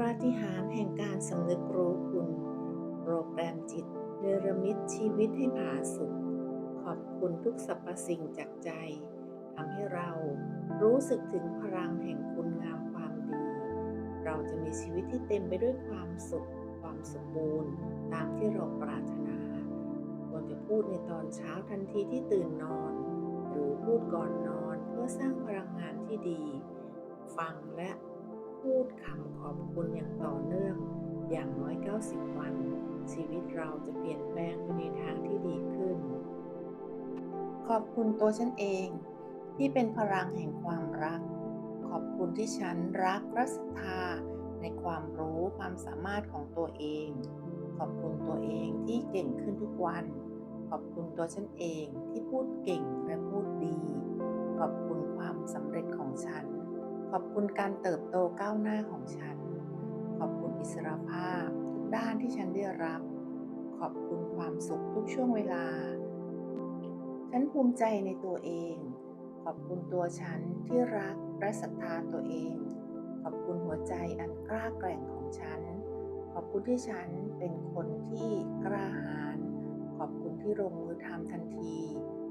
ปาฏิหาริย์แห่งการสำนึกรู้คุณ โปรแกรมจิตเนรมิตชีวิตให้ผาสุกขอบคุณทุกสรรพสิ่งจากใจทำให้เรารู้สึกถึงพลังแห่งคุณงามความดี เราจะมีชีวิตที่เต็มไปด้วยความสุข ความสมบูรณ์ ตามที่เราปรารถนา ควรจะพูดในตอนเช้าทันทีที่ตื่นนอน หรือพูดก่อนนอนเพื่อสร้างพลังงานที่ดี ฟังและ พูดคำขอบคุณอย่างต่อเนื่อง อย่างน้อย 90 วัน ชีวิตเราจะเปลี่ยนแปลงไปในทางที่ดีขึ้น ขอบคุณตัวฉันเอง ที่เป็นพลังแห่งความรัก ขอบคุณที่ฉันรักและศรัทธาในความรู้ความสามารถของตัวเอง ขอบคุณตัวเองที่เก่งขึ้นทุกวัน ขอบคุณตัวฉันเองที่พูดเก่งและพูดดี ขอบคุณความสำเร็จของฉัน ขอบคุณการเติบโตก้าวหน้าของฉัน ขอบคุณอิสรภาพทุกด้านที่ฉันได้รับ ขอบคุณความสุขทุกช่วงเวลา ฉันภูมิใจในตัวเอง ขอบคุณตัวฉันที่รักและศรัทธาตัวเอง ขอบคุณหัวใจอันกล้าแกร่งของฉัน ขอบคุณที่ฉันเป็นคนที่กล้าหาญ ขอบคุณที่ลงมือทำทันที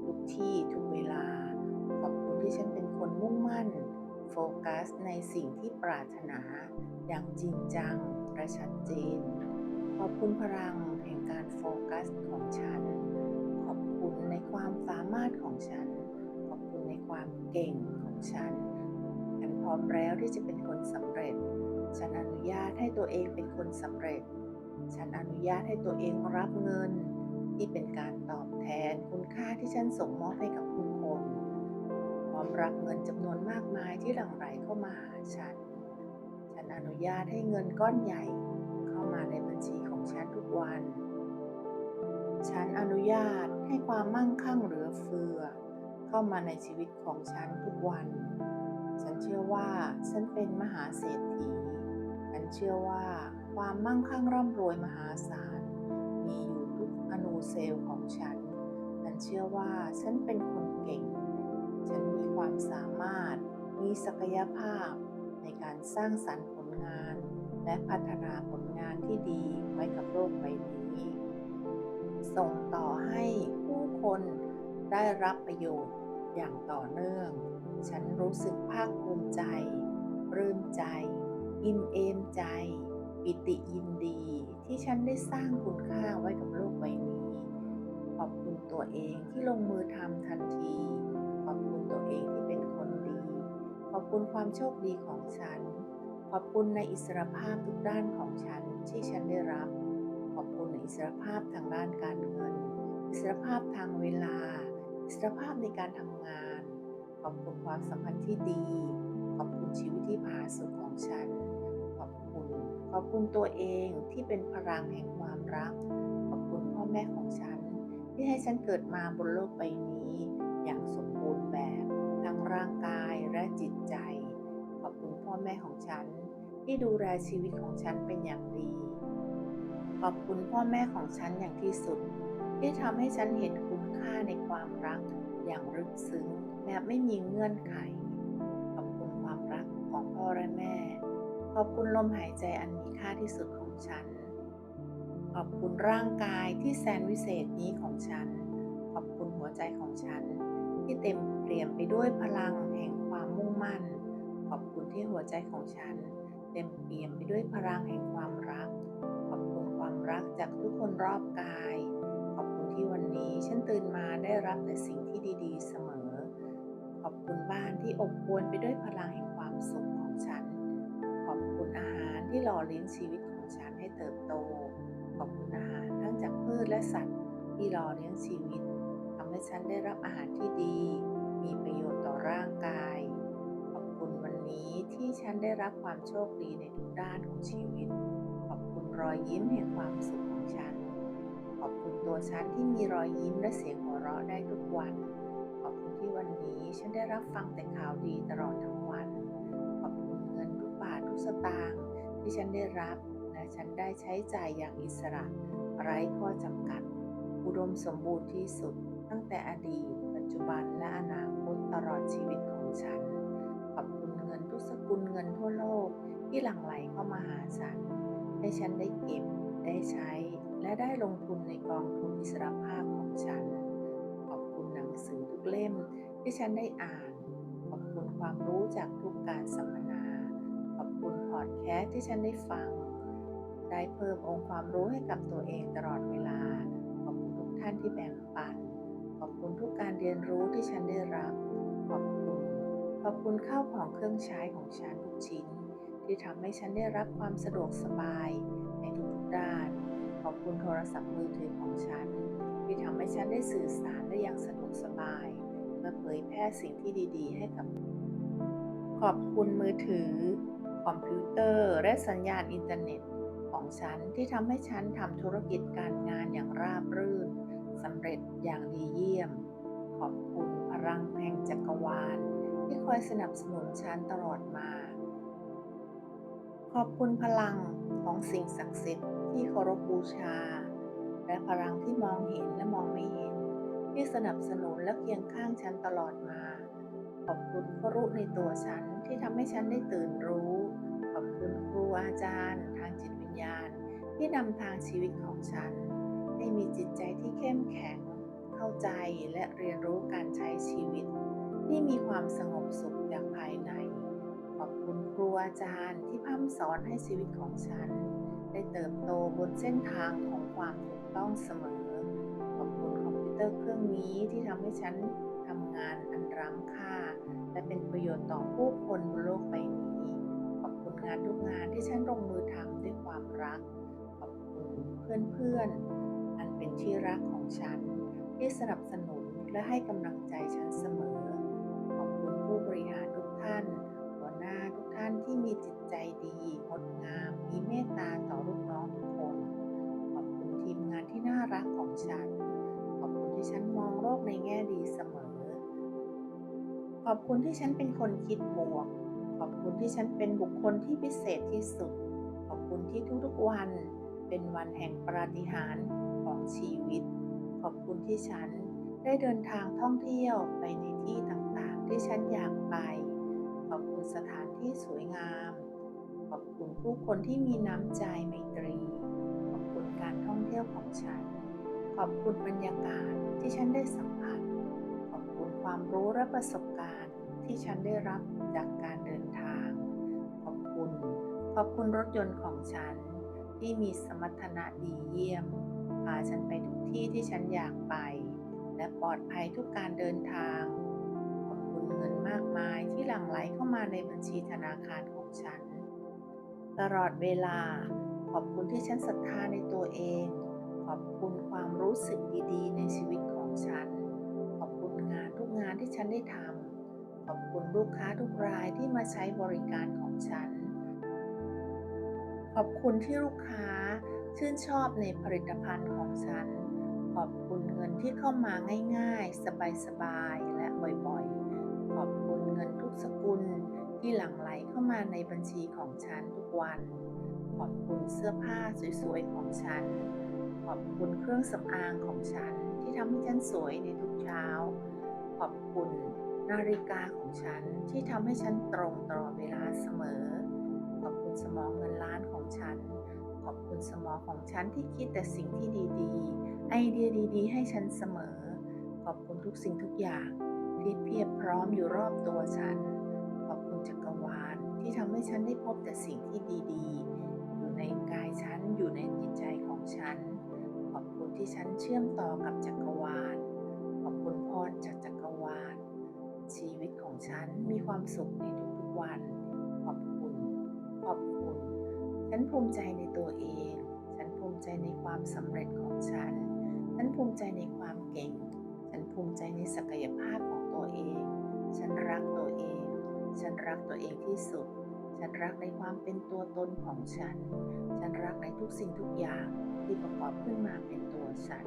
ทุกที่ทุกเวลา ขอบคุณที่ฉันเป็นคนมุ่งมั่น โฟกัสในสิ่งที่ปรารถนาอย่างจริงจังและชัดเจน ขอบคุณพลังแห่งการโฟกัสของฉัน ขอบคุณในความสามารถของฉัน ขอบคุณในความเก่งของฉันฉันพร้อมแล้วที่จะเป็นคนสำเร็จ ฉันอนุญาตให้ตัวเองเป็นคนสำเร็จ ฉันอนุญาตให้ตัวเองรับเงิน ที่เป็นการตอบแทนคุณค่าที่ฉันส่งมอบให้กับผู้คน พร้อมรับเงินจำนวนมากมายที่หลั่งไหลเข้ามาหาฉัน ฉันอนุญาตให้เงินก้อนใหญ่ เข้ามาในบัญชีของฉันทุกวัน ฉันอนุญาตให้ความมั่งคั่งเหลือเฟือ เข้ามาในชีวิตของฉันทุกวัน ฉันเชื่อว่าฉันเป็นมหาเศรษฐี ฉันเชื่อว่าความมั่งคั่งร่ำรวยมหาศาลมีอยู่ทุกอนูเซลล์ของฉัน ฉันเชื่อว่าฉันเป็นคนเก่ง ฉันมีความสามารถ มีศักยภาพ ในการสร้างสรรค์ผลงาน และพัฒนาผลงานที่ดีไว้กับโลกใบนี้ ส่งต่อให้ผู้คนได้รับประโยชน์อย่างต่อเนื่อง ฉันรู้สึกภาคภูมิใจปลื้มใจ อิ่มเอมใจ ปิติยินดีที่ฉันได้สร้างคุณค่าไว้กับโลกใบนี้ ขอบคุณตัวเองที่ลงมือทำทันที ตัวเองที่เป็นคนดี ขอบคุณความโชคดีของฉัน ขอบคุณในอิสรภาพทุกด้านของฉันที่ฉันได้รับ ขอบคุณในอิสรภาพทางด้านการเงิน อิสรภาพทางเวลา อิสรภาพในการทำงาน ขอบคุณความสัมพันธ์ที่ดี ขอบคุณชีวิตที่ผาสุกของฉัน ขอบคุณ ขอบคุณตัวเองที่เป็นพลังแห่งความรัก ขอบคุณพ่อแม่ของฉันที่ให้ฉันเกิดมาบนโลกใบนี้ อย่างสมบูรณ์แบบ ทั้งร่างกายและจิตใจ ขอบคุณพ่อแม่ของฉัน ที่ดูแลชีวิตของฉันเป็นอย่างดี ขอบคุณพ่อแม่ของฉันอย่างที่สุด ที่ทำให้ฉันเห็นคุณค่าในความรักอย่างลึกซึ้งแบบไม่มีเงื่อนไข ขอบคุณความรักของพ่อและแม่ ขอบคุณลมหายใจอันมีค่าที่สุดของฉัน ขอบคุณร่างกายที่แสนวิเศษนี้ของฉัน ขอบคุณหัวใจของฉัน ที่เต็มเปี่ยมไปด้วยพลังแห่งความมุ่งมั่น ขอบคุณที่หัวใจของฉัน เต็มเปี่ยมไปด้วยพลังแห่งความรัก ขอบคุณความรักจากทุกคนรอบกาย ขอบคุณที่วันนี้ฉันตื่นมาได้รับแต่สิ่งที่ดี ๆ เสมอ ขอบคุณบ้านที่อบอวลไปด้วยพลังแห่งความสุขของฉัน ขอบคุณอาหารที่หล่อเลี้ยงชีวิตของฉันให้เติบโต ขอบคุณอาหารทั้งจากพืชและสัตว์ที่หล่อเลี้ยงชีวิต ให้ฉันได้รับอาหารที่ดี มีประโยชน์ต่อร่างกาย ขอบคุณวันนี้ที่ฉันได้รับความโชคดีในทุกด้านของชีวิต ขอบคุณรอยยิ้มแห่งความสุขของฉัน ขอบคุณตัวฉันที่มีรอยยิ้มและเสียงหัวเราะได้ทุกวัน ขอบคุณที่วันนี้ฉันได้รับฟังแต่ข่าวดีตลอดทั้งวัน ขอบคุณเงินทุกบาททุกสตางค์ที่ฉันได้รับและฉันได้ใช้จ่ายอย่างอิสระ ไร้ข้อจำกัดอุดมสมบูรณ์ที่สุด ตั้งแต่อดีต ปัจจุบันและอนาคตตลอดชีวิตของฉัน ขอบคุณเงินทุกสกุลเงินทั่วโลกที่หลั่งไหลเข้ามาหาฉัน ให้ฉันได้เก็บ ได้ใช้ และได้ลงทุนในกองทุนอิสรภาพของฉัน ขอบคุณหนังสือทุกเล่มที่ฉันได้อ่าน ขอบคุณความรู้จากทุกการสัมมนา ขอบคุณพอดแคสต์ที่ฉันได้ฟัง ได้เพิ่มองค์ความรู้ให้กับตัวเองตลอดเวลา ขอบคุณทุกท่านที่แบ่ง ทุกการเรียนรู้ที่ฉันได้รับ ขอบคุณ ขอบคุณข้าวของเครื่องใช้ของฉันทุกชิ้น ที่ทำให้ฉันได้รับความสะดวกสบายในทุกๆด้าน ขอบคุณโทรศัพท์มือถือของฉัน ที่ทำให้ฉันได้สื่อสารได้อย่างสะดวกสบายเพื่อเผยแพร่สิ่งที่ดีๆ ให้กับ ขอบคุณมือถือ คอมพิวเตอร์ และสัญญาณอินเทอร์เน็ตของฉันที่ทำให้ฉันทำธุรกิจการงานอย่างราบรื่นสำเร็จอย่างดีเยี่ยม ขอบคุณพลังแห่งจักรวาล ที่คอยสนับสนุนฉันตลอดมา ขอบคุณพลังของสิ่งศักดิ์สิทธิ์ที่เคารพบูชา และพลังที่มองเห็นและมองไม่เห็น ที่สนับสนุนและเคียงข้างฉันตลอดมา ขอบคุณครุในตัวฉันที่ทำให้ฉันได้ตื่นรู้ ขอบคุณครูอาจารย์ ทางจิตวิญญาณ ที่นำทางชีวิตของฉัน ให้มีจิตใจที่เข้มแข็ง เข้าใจและเรียนรู้การใช้ชีวิต ที่มีความสงบสุขจากภายใน ขอบคุณครูอาจารย์ที่พร่ำสอนให้ชีวิตของฉัน ได้เติบโตบนเส้นทางของความถูกต้องเสมอ ขอบคุณคอมพิวเตอร์เครื่องนี้ที่ทำให้ฉันทำงานอันล้ำค่า และเป็นประโยชน์ต่อผู้คนบนโลกใบนี้ ขอบคุณงานทุกงานที่ฉันลงมือทำด้วยความรัก ขอบคุณเพื่อนๆ อันเป็นที่รักของฉัน ที่สนับสนุนและให้กำลังใจฉันเสมอ ขอบคุณผู้บริหารทุกท่าน หัวหน้าทุกท่านที่มีจิตใจดีงดงาม มีเมตตาต่อลูกน้องทุกคน ขอบคุณทีมงานที่น่ารักของฉัน ขอบคุณที่ฉันมองโลกในแง่ดีเสมอ ขอบคุณที่ฉันเป็นคนคิดบวก ขอบคุณที่ฉันเป็นบุคคลที่พิเศษที่สุด ขอบคุณที่ทุกๆวัน เป็นวันแห่งปาฏิหาริย์ของชีวิต ขอบคุณที่ฉันได้เดินทางท่องเที่ยวไปในที่ต่างๆ ที่ฉันอยากไป ขอบคุณสถานที่สวยงาม ขอบคุณผู้คนที่มีน้ำใจไมตรี ขอบคุณการท่องเที่ยวของฉัน ขอบคุณบรรยากาศที่ฉันได้สัมผัส ขอบคุณความรู้และประสบการณ์ที่ฉันได้รับจากการเดินทาง ขอบคุณ ขอบคุณรถยนต์ของฉันที่มีสมรรถนะดีเยี่ยม พาฉันไปทุกที่ที่ฉันอยากไป และปลอดภัยทุกการเดินทาง ขอบคุณเงินมากมายที่หลั่งไหลเข้ามาในบัญชีธนาคารของฉัน ตลอดเวลา ขอบคุณที่ฉันศรัทธาในตัวเอง ขอบคุณความรู้สึกดีๆ ในชีวิตของฉัน ขอบคุณงานทุกงานที่ฉันได้ทำขอบคุณลูกค้าทุกรายที่มาใช้บริการของฉัน ขอบคุณที่ลูกค้า ชื่นชอบในผลิตภัณฑ์ของฉัน ขอบคุณเงินที่เข้ามาง่ายๆ สบายๆ และบ่อยๆ ขอบคุณเงินทุกสกุลที่หลั่งไหลเข้ามาในบัญชีของฉันทุกวัน ขอบคุณเสื้อผ้าสวยๆ ของฉัน ขอบคุณเครื่องสำอางของฉันที่ทำให้ฉันสวยในทุกเช้า ขอบคุณนาฬิกาของฉันที่ทำให้ฉันตรงตลอเวลาเสมอ ขอบคุณสมองเงินล้านของฉัน ขอบคุณสมองของฉันที่คิดแต่สิ่งที่ดีๆ ไอเดียดีๆ ให้ฉันเสมอ ขอบคุณทุกสิ่งทุกอย่างที่เพียบพร้อมอยู่รอบตัวฉัน ขอบคุณจักรวาลที่ทำให้ฉันได้พบแต่สิ่งที่ดีๆ อยู่ในกายฉันอยู่ในจิตใจของฉัน ขอบคุณที่ฉันเชื่อมต่อกับจักรวาล ขอบคุณพรจากจักรวาล ชีวิตของฉันมีความสุขในทุกๆวัน ขอบคุณ ขอบคุณ ฉันภูมิใจในตัวเอง ฉันภูมิใจในความสำเร็จของฉัน ฉันภูมิใจในความเก่ง ฉันภูมิใจในศักยภาพของตัวเอง ฉันรักตัวเอง ฉันรักตัวเองที่สุด ฉันรักในความเป็นตัวตนของฉัน ฉันรักในทุกสิ่งทุกอย่างที่ประกอบขึ้นมาเป็นตัวฉัน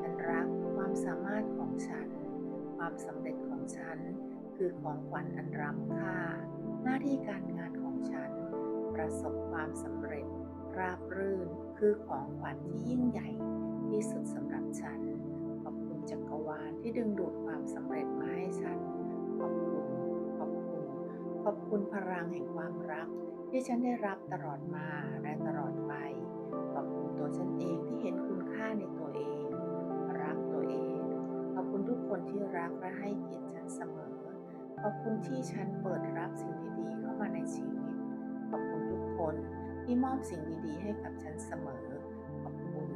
ฉันรักความสามารถของฉัน ความสำเร็จของฉัน คือของขวัญอันล้ำค่า หน้าที่การงานของฉัน ประสบความสำเร็จ ราบรื่นคือของขวัญที่ยิ่งใหญ่ที่สุดสำหรับฉัน ขอบคุณจักรวาลที่ดึงดูดความสำเร็จมาให้ฉัน ขอบคุณ ขอบคุณ ขอบคุณพลังแห่งความรัก ที่ฉันได้รับตลอดมาและตลอดไป ขอบคุณตัวฉันเองที่เห็นคุณค่าในตัวเอง รักตัวเอง ขอบคุณทุกคนที่รักและให้เกียรติฉันเสมอ ขอบคุณที่ฉันเปิดรับสิ่งดีๆเข้ามาในชีวิต คนที่มอบสิ่งดีๆ ให้กับฉันเสมอ ขอบคุณ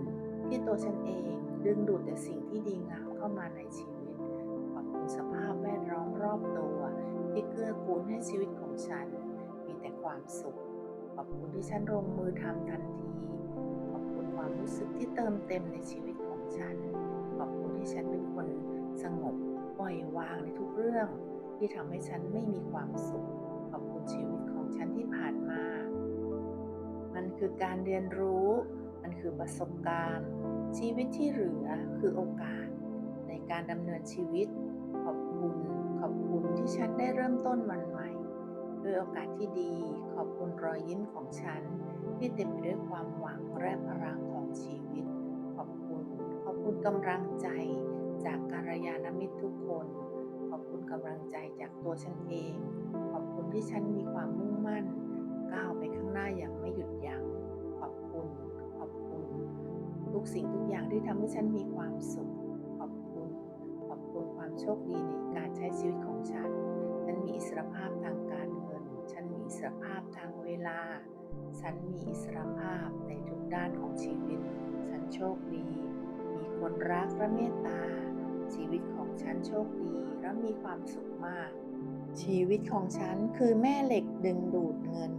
ที่ตัวฉันเองดึงดูดแต่สิ่งที่ดีงามเข้ามาในชีวิต ขอบคุณสภาพแวดล้อมรอบตัว ที่เกื้อกูลให้ชีวิตของฉัน มีแต่ความสุข ขอบคุณที่ฉันลงมือทำทันที ขอบคุณความรู้สึกที่เติมเต็มในชีวิตของฉัน ขอบคุณที่ฉันเป็นคนสงบปล่อยวางในทุกเรื่อง ที่ทำให้ฉันไม่มีความสุข ขอบคุณชีวิตของฉันที่ผ่านมา มันคือการเรียนรู้ มันคือประสบการณ์ ชีวิตที่เหลือคือโอกาส ในการดำเนินชีวิต ขอบคุณ ขอบคุณที่ฉันได้เริ่มต้นวันใหม่ ด้วยโอกาสที่ดี ขอบคุณรอยยิ้มของฉัน ที่เต็มไปด้วยความหวังและพลังของชีวิต ขอบคุณ ขอบคุณกำลังใจจากกัลยาณมิตรทุกคน ขอบคุณกำลังใจจากตัวฉันเอง ขอบคุณที่ฉันมีความมุ่งมั่น ก้าวไปข้างหน้าอย่างไม่หยุดยัง้งขอบคุณ ขอบคุณ ทุกสิ่งทุกอย่างที่ทำให้ฉันมีความสุข ขอบคุณ ขอบคุณความโชคดีในการใช้ชีวิตของฉัน ฉันมีอิสรภาพทางการเงิน ฉันมีอิสรภาพทางเวลา ฉันมีอิสรภาพในทุกด้านของชีวิต ฉันโชคดี มีคนรักและเมตตา ชีวิตของฉันโชคดีและมีความสุขมากชีวิตของฉันคือแม่เหล็กดึงดูดเงิน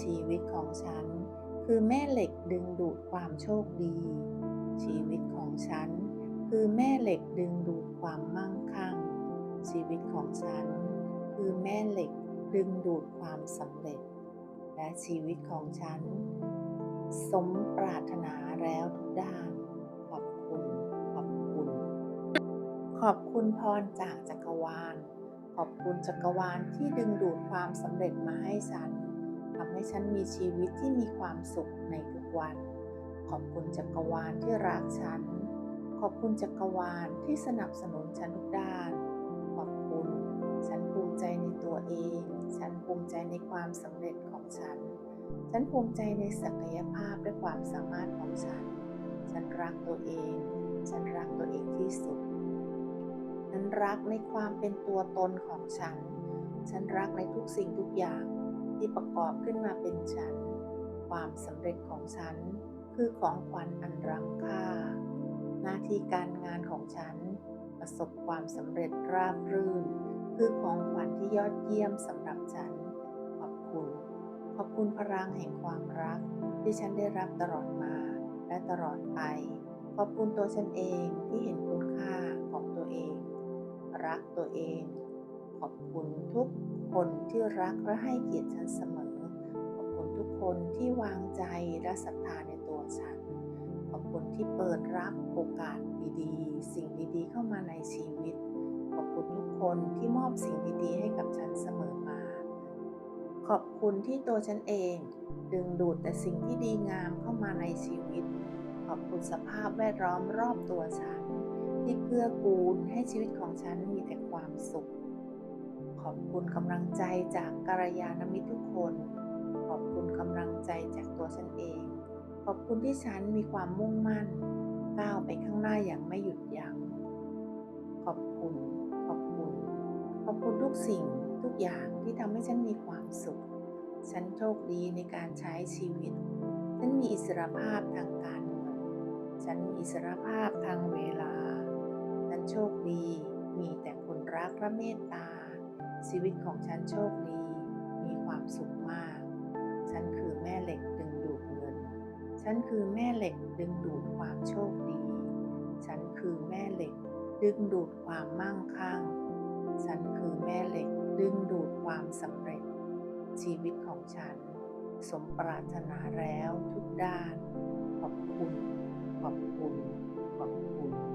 ชีวิตของฉัน คือแม่เหล็กดึงดูดความโชคดี ชีวิตของฉัน คือแม่เหล็กดึงดูดความมั่งคั่ง ชีวิตของฉัน คือแม่เหล็กดึงดูดความสำเร็จ และชีวิตของฉัน สมปรารถนาแล้วทุกด้านขอบคุณขอบคุณ ขอบคุณพรจากจักรวาลขอบคุณจักรวาลที่ดึงดูดความสำเร็จมาให้ฉัน ทำให้ฉันมีชีวิตที่มีความสุขในทุกวัน ขอบคุณจักรวาลที่รักฉัน ขอบคุณจักรวาลที่สนับสนุนฉันทุกด้าน ขอบคุณ ฉันภูมิใจในตัวเอง ฉันภูมิใจในความสำเร็จของฉัน ฉันภูมิใจในศักยภาพและความสามารถของฉัน ฉันรักตัวเอง ฉันรักตัวเองที่สุด ฉันรักในความเป็นตัวตนของฉัน ฉันรักในทุกสิ่งทุกอย่าง ที่ประกอบขึ้นมาเป็นฉัน ความสำเร็จของฉัน คือของขวัญอันรักค่า หน้าที่การงานของฉัน ประสบความสำเร็จราบรื่น คือของขวัญที่ยอดเยี่ยมสำหรับฉัน ขอบคุณ ขอบคุณพลังแห่งความรัก ที่ฉันได้รับตลอดมา และตลอดไป ขอบคุณตัวฉันเองที่เห็นคุณค่าของตัวเอง รักตัวเอง ขอบคุณทุก คนที่รักและให้เกียรติฉันเสมอ ขอบคุณทุกคนที่วางใจและศรัทธาในตัวฉัน ขอบคุณที่เปิดรับโอกาสดีๆ สิ่งดีๆ เข้ามาในชีวิต ขอบคุณทุกคนที่มอบสิ่งดีๆ ให้กับฉันเสมอมา ขอบคุณที่ตัวฉันเอง ดึงดูดแต่สิ่งที่ดีงามเข้ามาในชีวิต ขอบคุณสภาพแวดล้อมรอบตัวฉัน ที่เกื้อกูลให้ชีวิตของฉันมีแต่ความสุขข อบคุณกำลังใจจากกัลยาณมิตรทุกคน ขอบคุณกำลังใจจากตัวฉันเอง ขอบคุณที่ฉันมีความมุ่งมั่น ก้าวไปข้างหน้าอย่างไม่หยุดยัง้ง ขอบคุณ ขอบคุณ ขอบคุณทุกสิ่งทุกอย่างที่ทำให้ฉันมีความสุข ฉันโชคดีในการใช้ชีวิต ฉันมีอิสรภาพทางการเงิน ฉันมีอิสรภาพทางเวลา ฉันโชคดีมีแต่คนรักและเมตตา ชีวิตของฉันโชคดี มีความสุขมาก ฉันคือแม่เหล็กดึงดูดเงิน ฉันคือแม่เหล็กดึงดูดความโชคดี ฉันคือแม่เหล็กดึงดูดความมั่งคั่ง ฉันคือแม่เหล็กดึงดูดความสำเร็จ ชีวิตของฉัน สมปรารถนาแล้วทุกด้าน ขอบคุณ ขอบคุณ ขอบคุณ